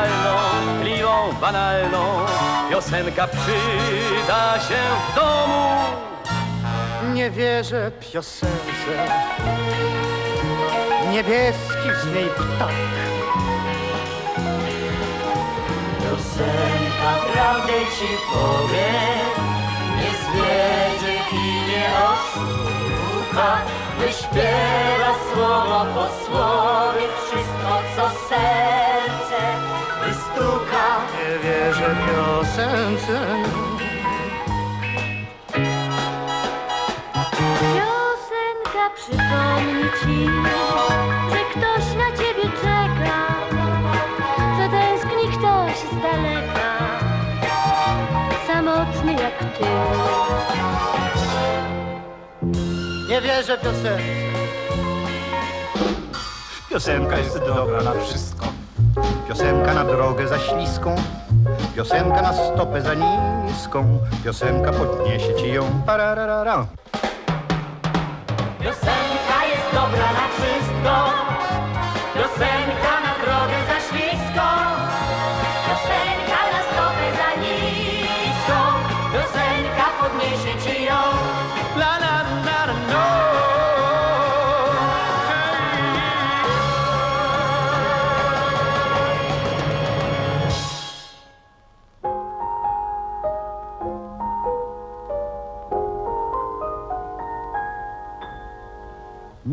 sentymentalną, tkliwą, banalną. Piosenka przyda się w domu. Nie wierzę piosence Niebieski z niej ptak Piosenka prawdę ci powie, nie zwiedzie i nie oszuka. Wyśpiewa słowo po słowie wszystko, co serce wystuka. Nie wierzę piosence Piosenka przypomni ci, Nie wierzę piosence Piosenka jest dobra na wszystko. Piosenka na drogę za śliską. Piosenka na stopę za niską. Piosenka podniesie ci ją. Pararara. Piosenka jest dobra na wszystko.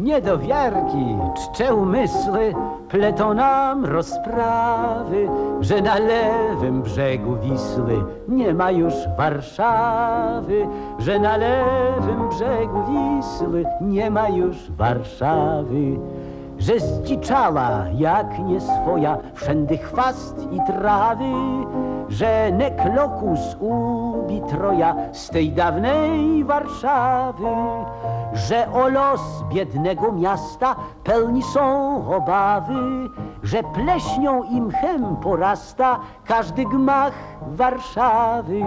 Niedowiarki, czcze umysły, pletą nam rozprawy, że na lewym brzegu Wisły nie ma już Warszawy, że na lewym brzegu Wisły nie ma już Warszawy, że zdziczała jak nie swoja wszędy chwast i trawy, że neklokus ubi troja z tej dawnej Warszawy, że o los biednego miasta pełni są obawy, że pleśnią i mchem porasta każdy gmach Warszawy.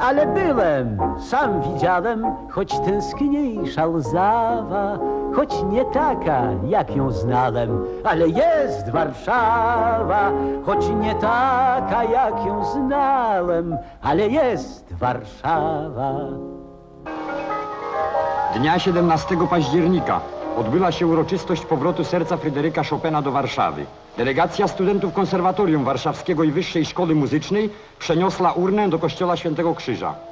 Ale byłem, sam widziałem, choć tęskniejsza łzawa, choć nie taka, jak ją znałem, ale jest Warszawa, choć nie taka, jak ją znałem, ale jest Warszawa. Dnia 17 października odbyła się uroczystość powrotu serca Fryderyka Chopina do Warszawy. Delegacja studentów Konserwatorium Warszawskiego i Wyższej Szkoły Muzycznej przeniosła urnę do kościoła Świętego Krzyża.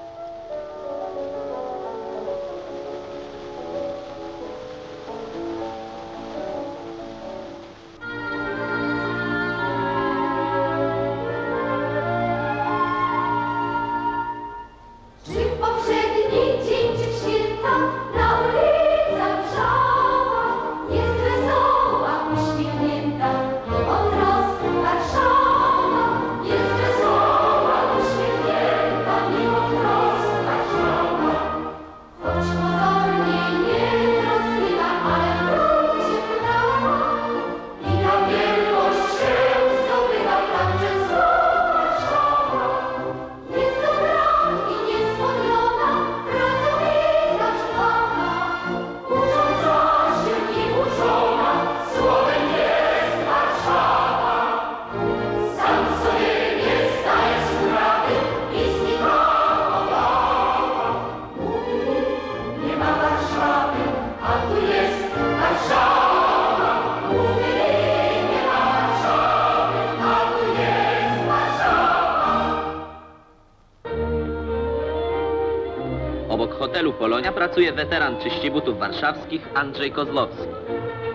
Pracuje weteran czyści butów warszawskich Andrzej Kozlowski.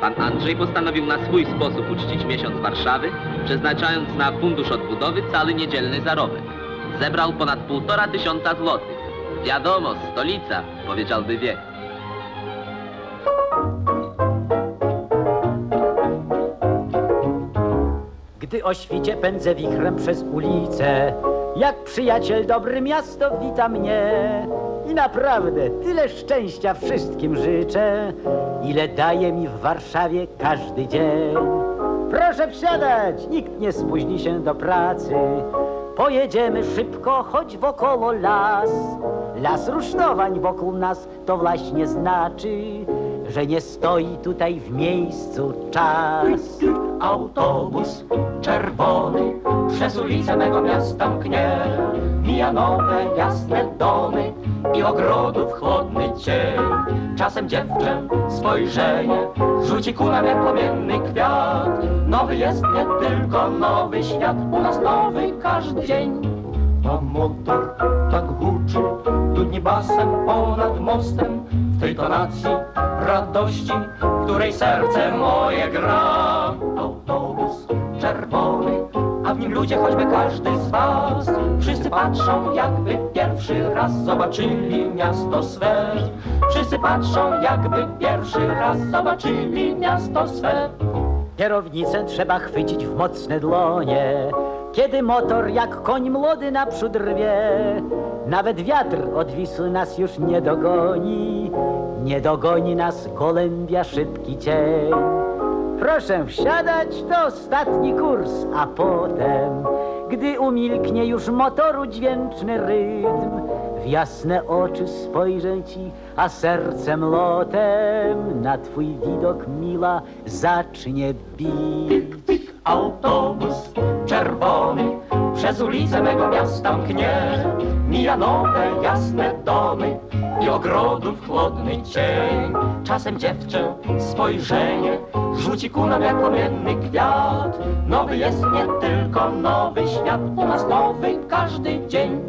Pan Andrzej postanowił na swój sposób uczcić miesiąc Warszawy, przeznaczając na fundusz odbudowy cały niedzielny zarobek. Zebrał ponad półtora tysiąca złotych. Wiadomo, stolica, powiedziałby wiek. Gdy o świcie pędzę wichrem przez ulicę, jak przyjaciel dobry miasto wita mnie. I naprawdę tyle szczęścia wszystkim życzę, ile daje mi w Warszawie każdy dzień. Proszę wsiadać, nikt nie spóźni się do pracy. Pojedziemy szybko, choć wokoło las. Las rusztowań wokół nas to właśnie znaczy, że nie stoi tutaj w miejscu czas. Autobus czerwony przez ulicę mego miasta mknie. Mija nowe, jasne domy i ogrodów chłodny cień. Czasem dziewczę spojrzenie rzuci ku nam jak płomienny kwiat. Nowy jest nie tylko nowy świat, u nas nowy każdy dzień. A motor tak huczy, dudni basem ponad mostem W tej tonacji radości, w której serce moje gra Autobus czerwony, a w nim ludzie choćby każdy z was Wszyscy patrzą jakby pierwszy raz zobaczyli miasto swe Wszyscy patrzą jakby pierwszy raz zobaczyli miasto swe Kierownicę trzeba chwycić w mocne dłonie, kiedy motor jak koń młody naprzód rwie. Nawet wiatr odwisły nas już nie dogoni, nie dogoni nas gołębia szybki cień. Proszę wsiadać, to ostatni kurs, a potem, gdy umilknie już motoru dźwięczny rytm, w jasne oczy spojrzę ci, a sercem lotem na twój widok mila zacznie bić. Autobus czerwony przez ulicę mego miasta mknie. Mija nowe, jasne domy i ogrodów chłodny cień. Czasem dziewczę spojrzenie rzuci ku nam jak płomienny kwiat. Nowy jest nie tylko nowy świat, u nas nowy każdy dzień.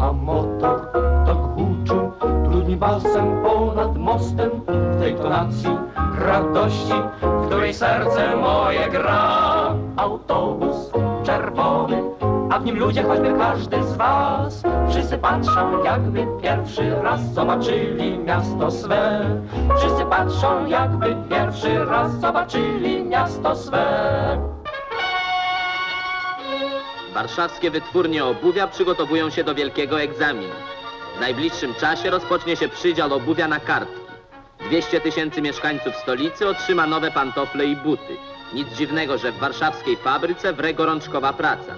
A motor tak huczy, trudni balsem ponad mostem W tej tonacji radości, w której serce moje gra Autobus czerwony, a w nim ludzie choćby każdy z was Wszyscy patrzą jakby pierwszy raz zobaczyli miasto swe Wszyscy patrzą jakby pierwszy raz zobaczyli miasto swe Warszawskie wytwórnie obuwia przygotowują się do wielkiego egzaminu. W najbliższym czasie rozpocznie się przydział obuwia na kartki. 200 tysięcy mieszkańców stolicy otrzyma nowe pantofle i buty. Nic dziwnego, że w warszawskiej fabryce wre gorączkowa praca.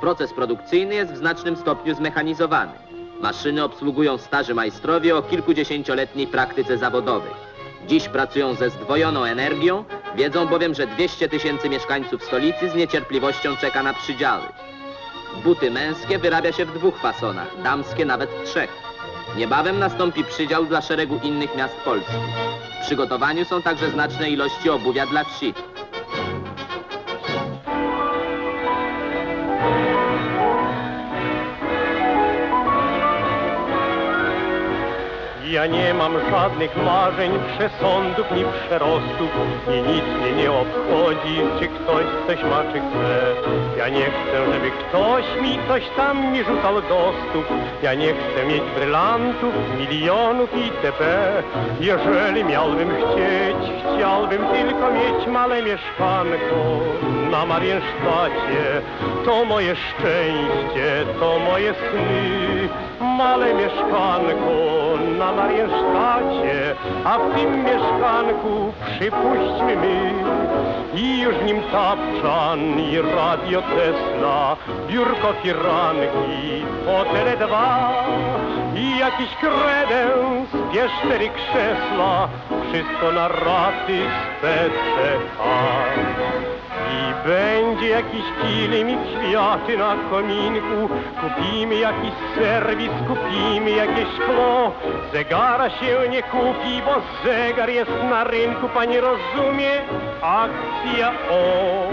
Proces produkcyjny jest w znacznym stopniu zmechanizowany. Maszyny obsługują starzy majstrowie o kilkudziesięcioletniej praktyce zawodowej. Dziś pracują ze zdwojoną energią, wiedzą bowiem, że 200 tysięcy mieszkańców stolicy z niecierpliwością czeka na przydziały. Buty męskie wyrabia się w dwóch fasonach, damskie nawet trzech. Niebawem nastąpi przydział dla szeregu innych miast Polski. W przygotowaniu są także znaczne ilości obuwia dla wsi. Ja nie mam żadnych marzeń, przesądów ni przerostów i nic mnie nie obchodzi, czy ktoś coś ma, czy chce. Ja nie chcę, żeby ktoś mi coś tam mi rzucał do stóp. Ja nie chcę mieć brylantów, milionów itp. Jeżeli miałbym chcieć, chciałbym tylko mieć małe mieszkanko na Mariensztacie. To moje szczęście, to moje sny, małe mieszkanko na Mariensztacie, a w tym mieszkanku przypuśćmy my i już nim tapczan i radio Tesla, biurko firanki, fotele dwa i jakiś kredens, wiesz, cztery krzesła, wszystko na raty z PCH. I będzie jakiś kilim i kwiaty na kominku. Kupimy jakiś serwis, kupimy jakieś szkło. Zegara się nie kupi, bo zegar jest na rynku Pani rozumie? Akcja o.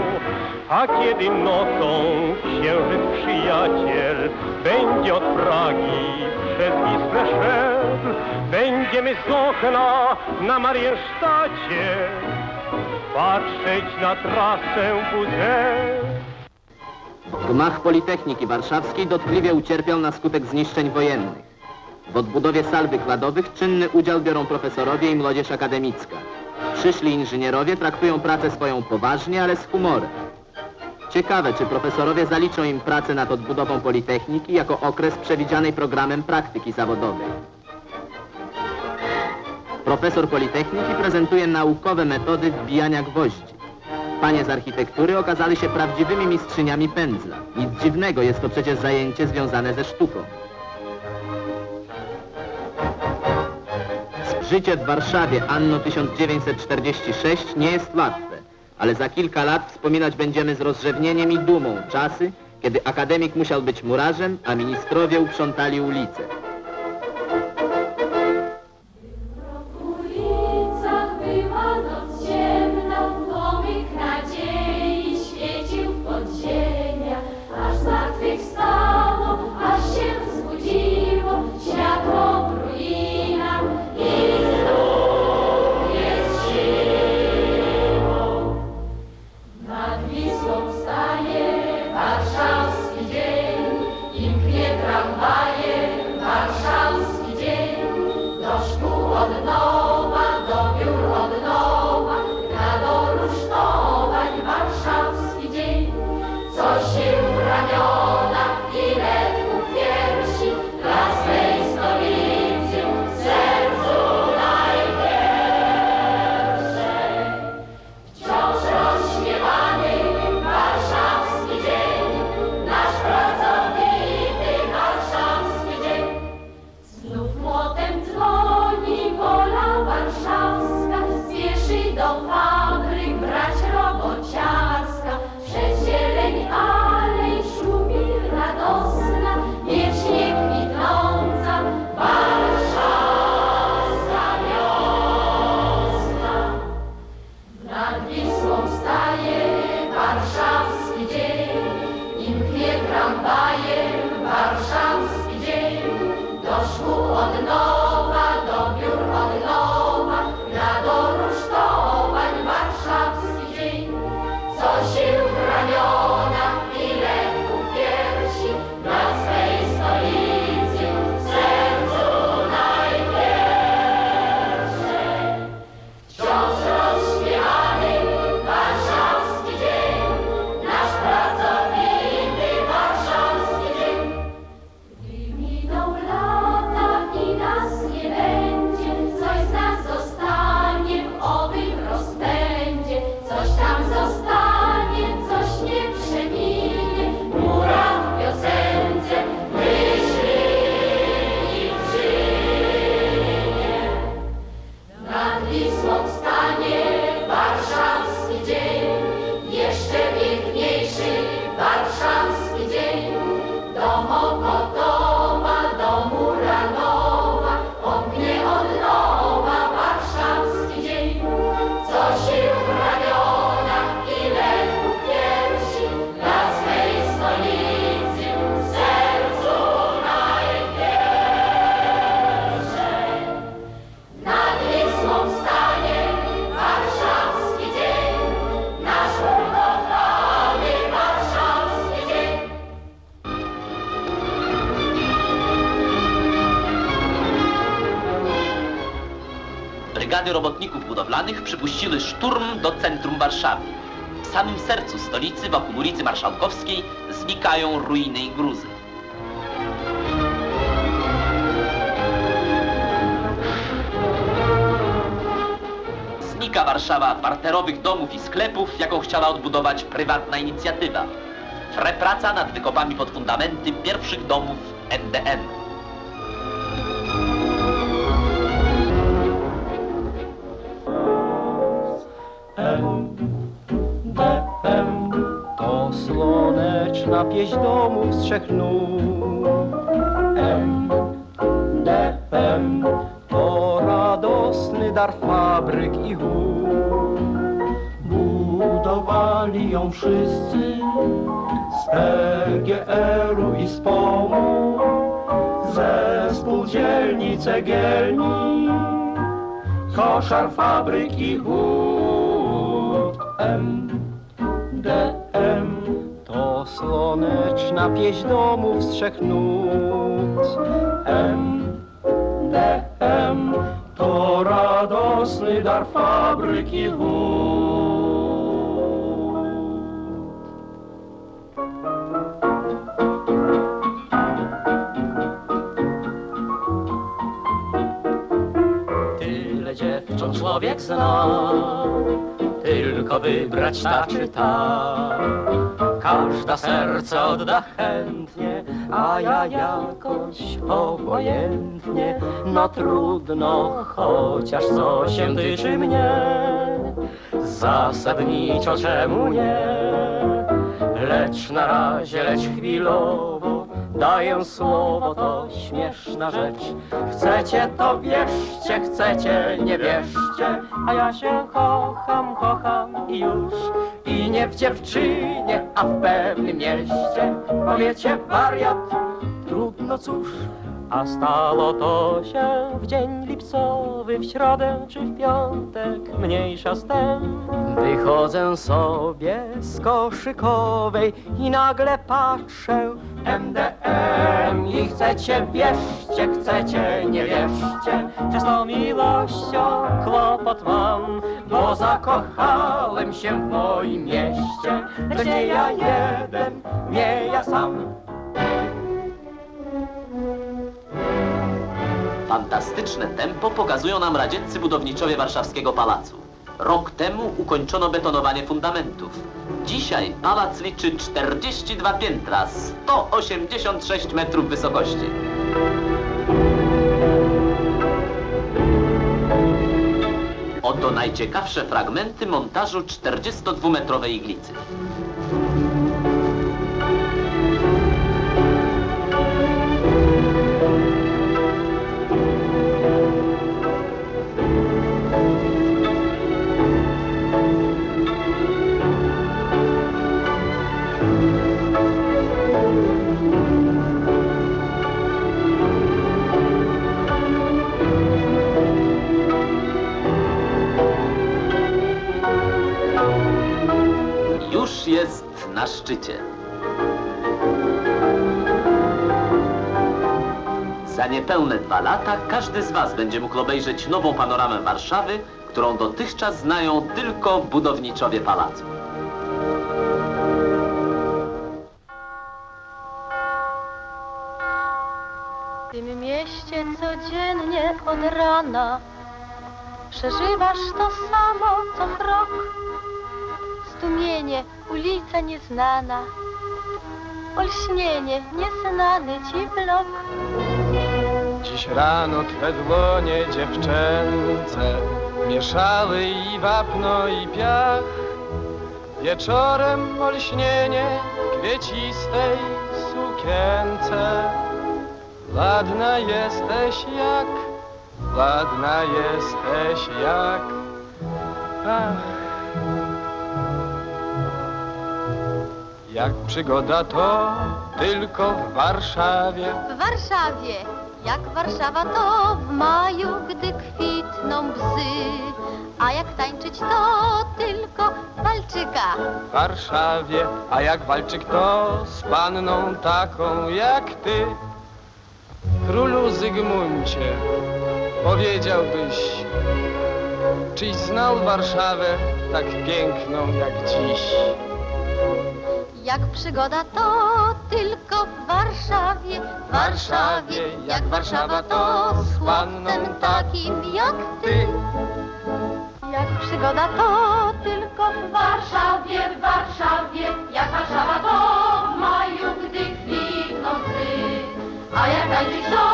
A kiedy nocą księżyc przyjaciel Będzie od Pragi przez Wisłę szedł Będziemy z okna na Mariensztacie patrzeć na trasę WZ. Gmach Politechniki Warszawskiej dotkliwie ucierpiał na skutek zniszczeń wojennych. W odbudowie sal wykładowych czynny udział biorą profesorowie i młodzież akademicka. Przyszli inżynierowie traktują pracę swoją poważnie, ale z humorem. Ciekawe, czy profesorowie zaliczą im pracę nad odbudową Politechniki jako okres przewidzianej programem praktyki zawodowej. Profesor Politechniki prezentuje naukowe metody wbijania gwoździ. Panie z architektury okazali się prawdziwymi mistrzyniami pędzla. Nic dziwnego, jest to przecież zajęcie związane ze sztuką. Życie w Warszawie anno 1946 nie jest łatwe, ale za kilka lat wspominać będziemy z rozrzewnieniem i dumą czasy, kiedy akademik musiał być murarzem, a ministrowie uprzątali ulice. robotników budowlanych szturm do centrum Warszawy. W samym sercu stolicy, wokół ulicy Marszałkowskiej, znikają ruiny i gruzy. Znika Warszawa parterowych domów i sklepów, jaką chciała odbudować prywatna inicjatywa. Frepraca nad wykopami pod fundamenty pierwszych domów MDM. zapieść domów z trzech nóg. M, D, M, to radosny dar fabryk i hut. Budowali ją wszyscy z PGR-u i z POM-u, spółdzielni cegielni, koszar fabryk i hut. słoneczna pieśń domów z trzech nut. M, D, M to radosny dar fabryki wód. Tyle dziewcząt człowiek zna, tylko wybrać ta czy ta Każda serce odda chętnie, a ja jakoś obojętnie, no trudno, chociaż co się tyczy mnie, zasadniczo czemu nie, lecz na razie, lecz chwilowo Daję słowo, to śmieszna rzecz. Chcecie to wierzcie, chcecie nie wierzcie A ja się kocham, kocham i już. I nie w dziewczynie, a w pewnym mieście. Powiecie wariat, trudno cóż a stało to się w dzień lipcowy, w środę czy w piątek, mniejsza z tem. Wychodzę sobie z koszykowej i nagle patrzę MDM i chcecie wierzcie, chcecie nie wierzcie, że z tą miłością kłopot mam, bo zakochałem się w moim mieście, lecz nie ja jeden, nie ja sam. Fantastyczne tempo pokazują nam radzieccy budowniczowie warszawskiego pałacu. Rok temu ukończono betonowanie fundamentów. Dzisiaj pałac liczy 42 piętra, 186 metrów wysokości. Oto najciekawsze fragmenty montażu 42-metrowej iglicy. Na szczycie. Za niepełne dwa lata każdy z Was będzie mógł obejrzeć nową panoramę Warszawy, którą dotychczas znają tylko budowniczowie pałacu. W tym mieście codziennie od rana Przeżywasz to samo co rok Stumienie, ulica nieznana. Olśnienie, nieznany ci blok. Dziś rano twe dłonie dziewczęce Mieszały i wapno i piach. Wieczorem olśnienie kwiecistej sukience. Ładna jesteś jak, ładna jesteś jak. Ach Jak przygoda to tylko w Warszawie W Warszawie, jak Warszawa to w maju, gdy kwitną bzy A jak tańczyć to tylko Walczyka w Warszawie, a jak walczyk to z panną taką jak ty. Królu Zygmuncie, powiedziałbyś, czyś znał Warszawę tak piękną jak dziś? Jak przygoda to tylko w Warszawie, w Warszawie, jak Warszawa to z chłopcem takim jak ty. Jak przygoda to tylko w Warszawie, w Warszawie, jak Warszawa to w maju, gdy kwitną bzy. A jak tańczyć to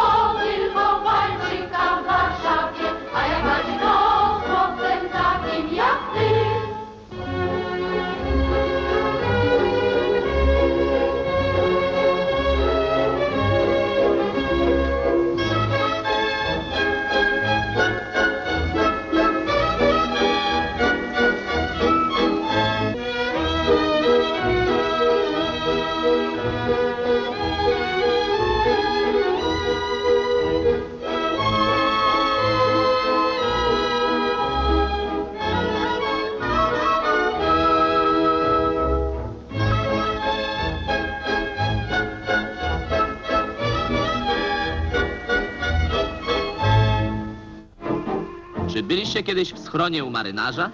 byliście kiedyś w schronie u marynarza?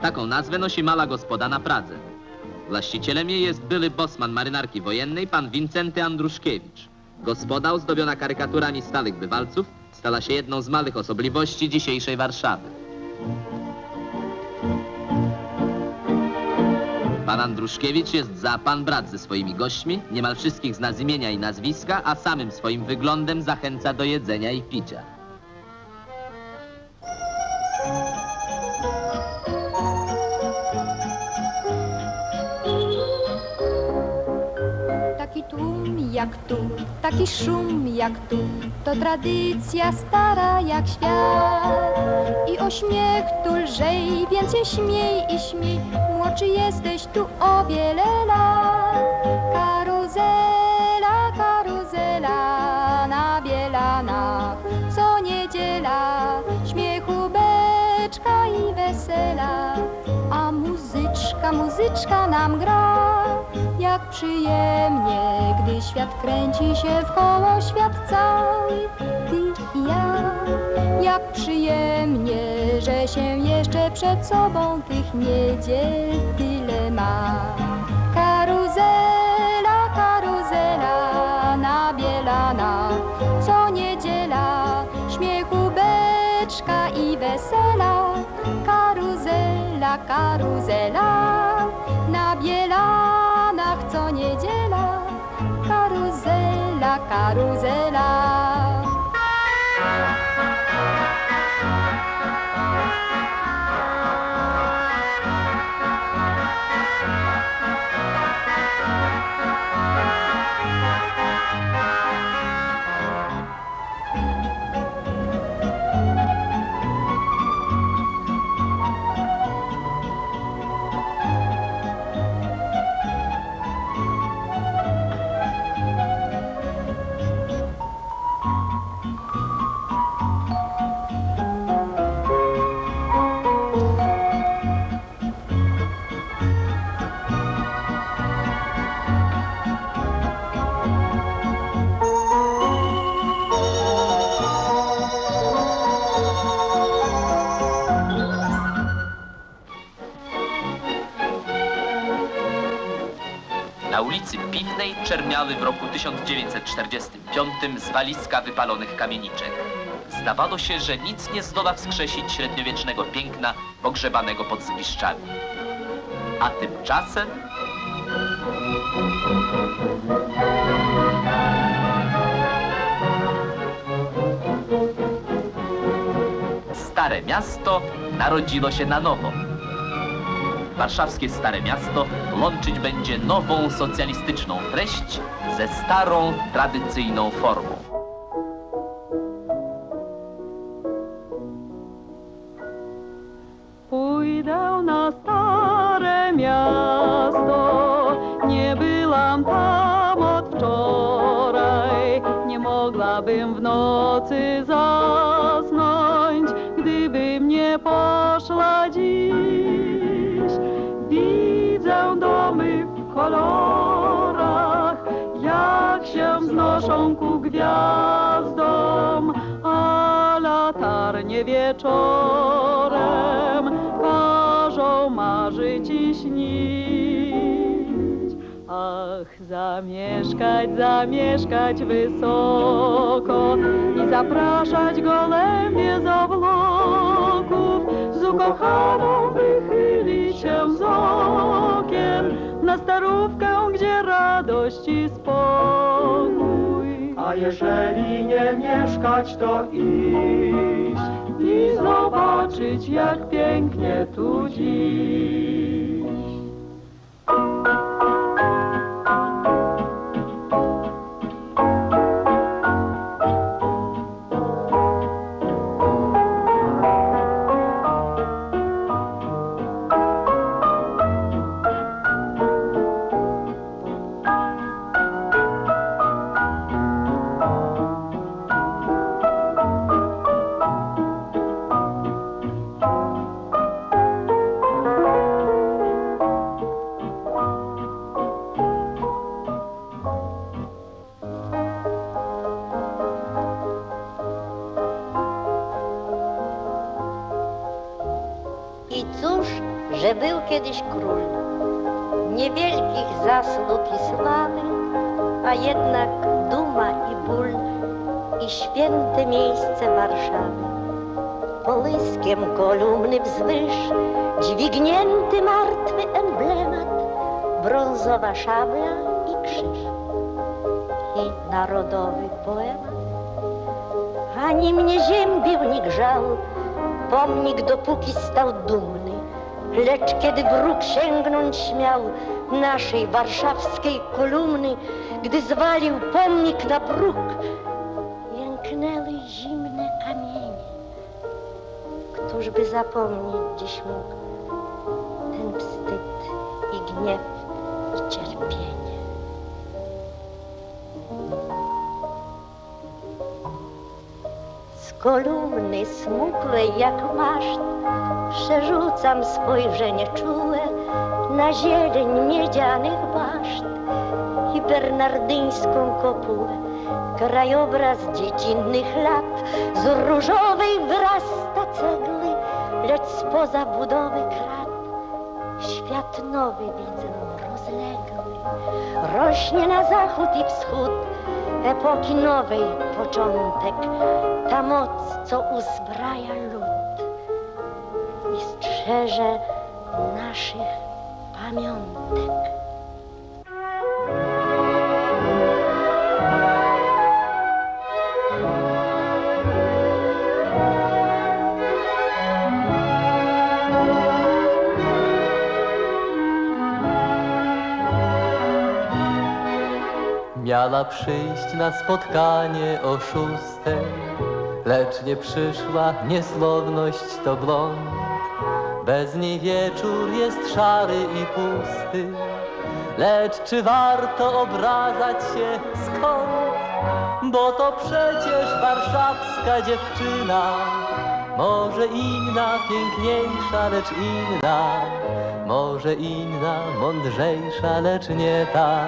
Taką nazwę nosi mała gospoda na Pradze. Właścicielem jej jest były bosman marynarki wojennej, pan Wincenty Andruszkiewicz. Gospoda ozdobiona karykaturami stałych bywalców stała się jedną z małych osobliwości dzisiejszej Warszawy. Pan Andruszkiewicz jest za pan brat ze swoimi gośćmi, niemal wszystkich zna z imienia i nazwiska, a samym swoim wyglądem zachęca do jedzenia i picia. Jak tu, taki szum jak tu, to tradycja stara jak świat. I o śmiech tu lżej, więcej śmiej i śmiej, młodszy jesteś tu o wiele lat. Karuzela, karuzela na bielanach, co niedziela, śmiechu beczka i wesela, a muzyczka, muzyczka nam gra. Jak przyjemnie, gdy świat kręci się w koło świat cały, ty i ja. Jak przyjemnie, że się jeszcze przed sobą tych niedziel tyle ma. Karuzela, karuzela na bielana, co niedziela, śmiechu beczka i wesela. Karuzela, karuzela na bielanach co niedziela. Karuzela, karuzela. Czerniały w roku 1945 zwaliska wypalonych kamieniczek. Zdawano się, że nic nie zdoła wskrzesić średniowiecznego piękna pogrzebanego pod zgliszczami. A tymczasem Stare Miasto narodziło się na nowo. Warszawskie Stare Miasto łączyć będzie nową socjalistyczną treść ze starą, tradycyjną formą. Gwiazdom, a latarnie wieczorem każą marzyć i śnić. Ach, zamieszkać, zamieszkać wysoko i zapraszać gołębie z obłoków, z ukochaną wychylić się z okien na starówkę, gdzie radość i spokój. A jeżeli nie mieszkać, to iść i zobaczyć, jak pięknie tu dziś. Kiedyś król, niewielkich zasług i sławy, a jednak duma i ból i święte miejsce Warszawy. Połyskiem kolumny wzwyż, dźwignięty martwy emblemat, brązowa szabla i krzyż. I narodowy poemat. Ani mnie ziębił, ni grzał, pomnik dopóki stał dumny. Lecz kiedy wróg sięgnąć śmiał naszej warszawskiej kolumny, gdy zwalił pomnik na próg, jęknęły zimne kamienie. Któż by zapomnieć dziś mógł ten wstyd i gniew i cierpienie? Kolumny smukłej jak maszt przerzucam spojrzenie czułe na zieleń miedzianych baszt i bernardyńską kopułę. Krajobraz dziecinnych lat z różowej wyrasta cegły, lecz spoza budowy krat świat nowy widzę rozległy. Rośnie na zachód i wschód epoki nowej początek, ta moc, co uzbraja lud i strzeże naszych pamiątek. Miała przyjść na spotkanie o szóstej, lecz nie przyszła, niesłowność to blond. Bez niej wieczór jest szary i pusty, lecz czy warto obrażać się skąd? Bo to przecież warszawska dziewczyna, może inna, piękniejsza, lecz inna, może inna, mądrzejsza, lecz nie ta.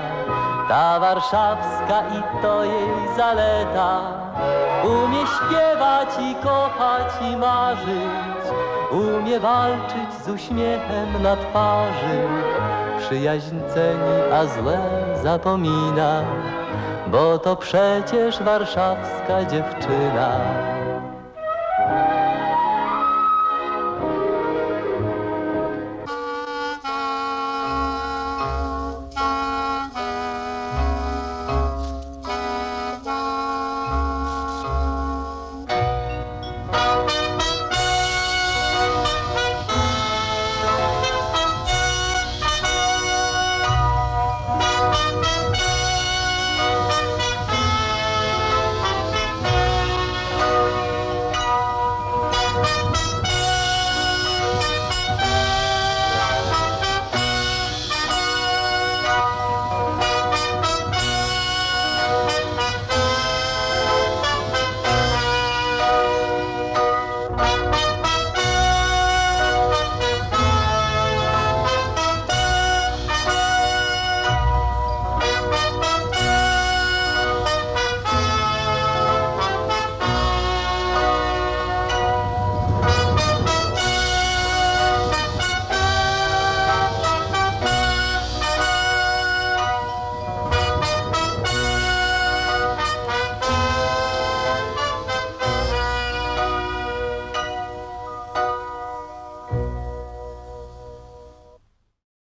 Ta warszawska i to jej zaleta, umie śpiewać i kochać i marzyć, umie walczyć z uśmiechem na twarzy. Przyjaźń ceni, a złe zapomina, bo to przecież warszawska dziewczyna.